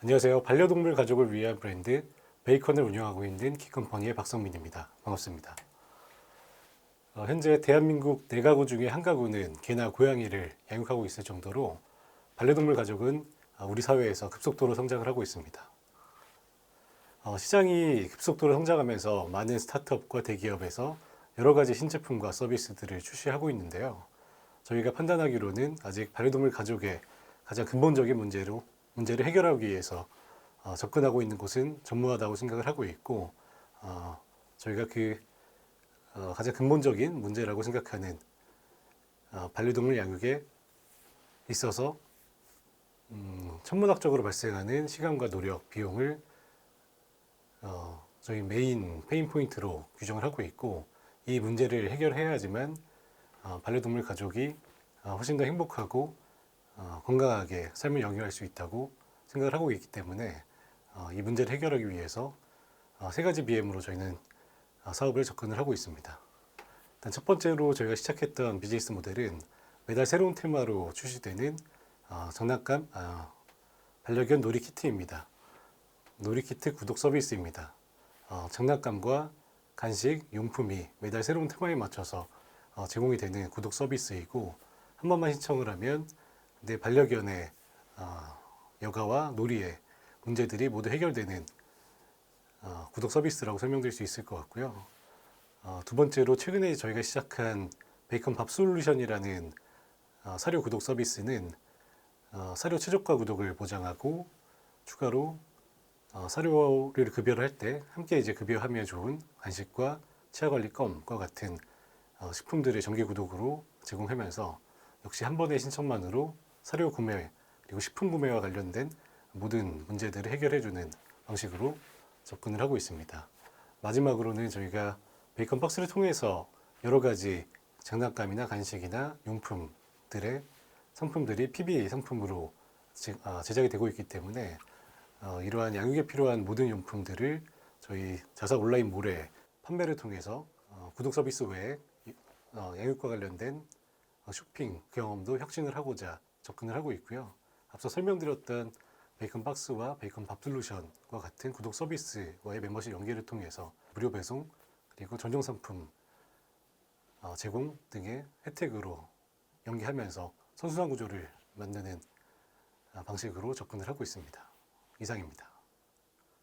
안녕하세요. 반려동물 가족을 위한 브랜드 베이컨을 운영하고 있는 키컴퍼니의 박성민입니다. 반갑습니다. 어, 현재 대한민국 네 가구 중에 한 가구는 개나 고양이를 양육하고 있을 정도로 반려동물 가족은 어, 우리 사회에서 급속도로 성장을 하고 있습니다. 어, 시장이 급속도로 성장하면서 많은 스타트업과 대기업에서 여러 가지 신제품과 서비스들을 출시하고 있는데요. 저희가 판단하기로는 아직 반려동물 가족의 가장 근본적인 문제로 문제를 해결하기 위해서 어, 접근하고 있는 곳은 전무하다고 생각을 하고 있고 어, 저희가 그 어, 가장 근본적인 문제라고 생각하는 어, 반려동물 양육에 있어서 음, 천문학적으로 발생하는 시간과 노력, 비용을 어, 저희 메인 페인 포인트로 규정을 하고 있고 이 문제를 해결해야지만 어, 반려동물 가족이 어, 훨씬 더 행복하고 어, 건강하게 삶을 영위할 수 있다고 생각을 하고 있기 때문에 어, 이 문제를 해결하기 위해서 어, 세 가지 BM으로 저희는 어, 사업을 접근을 하고 있습니다. 일단 첫 번째로 저희가 시작했던 비즈니스 모델은 매달 새로운 테마로 출시되는 어, 장난감 어, 반려견 놀이 키트입니다. 놀이 키트 구독 서비스입니다. 어, 장난감과 간식, 용품이 매달 새로운 테마에 맞춰서 어, 제공이 되는 구독 서비스이고 한 번만 신청을 하면 내 반려견의 어, 여가와 놀이의 문제들이 모두 해결되는 어, 구독 서비스라고 설명드릴 수 있을 것 같고요. 어, 두 번째로 최근에 저희가 시작한 베이컨 밥 솔루션이라는 어, 사료 구독 서비스는 어, 사료 최저가 구독을 보장하고 추가로 어, 사료를 급여를 할 때 함께 이제 급여하면 좋은 간식과 치아관리껌과 같은 어, 식품들을 정기 구독으로 제공하면서 역시 한 번의 신청만으로 사료 구매 그리고 식품 구매와 관련된 모든 문제들을 해결해주는 방식으로 접근을 하고 있습니다. 마지막으로는 저희가 베이컨 박스를 통해서 여러 가지 장난감이나 간식이나 용품들의 상품들이 PB 상품으로 제- 아, 제작이 되고 있기 때문에 어, 이러한 양육에 필요한 모든 용품들을 저희 자사 온라인 몰에 판매를 통해서 어, 구독 서비스 외에 이- 어, 양육과 관련된 어, 쇼핑 경험도 혁신을 하고자 접근을 하고 있고요. 앞서 설명드렸던 베이컨 박스와 베이컨 밥 솔루션과 같은 구독 서비스와의 멤버십 연계를 통해서 무료 배송 그리고 전용 상품 어, 제공 등의 혜택으로 연계하면서 선순환 구조를 만드는 아, 방식으로 접근을 하고 있습니다. 이상입니다.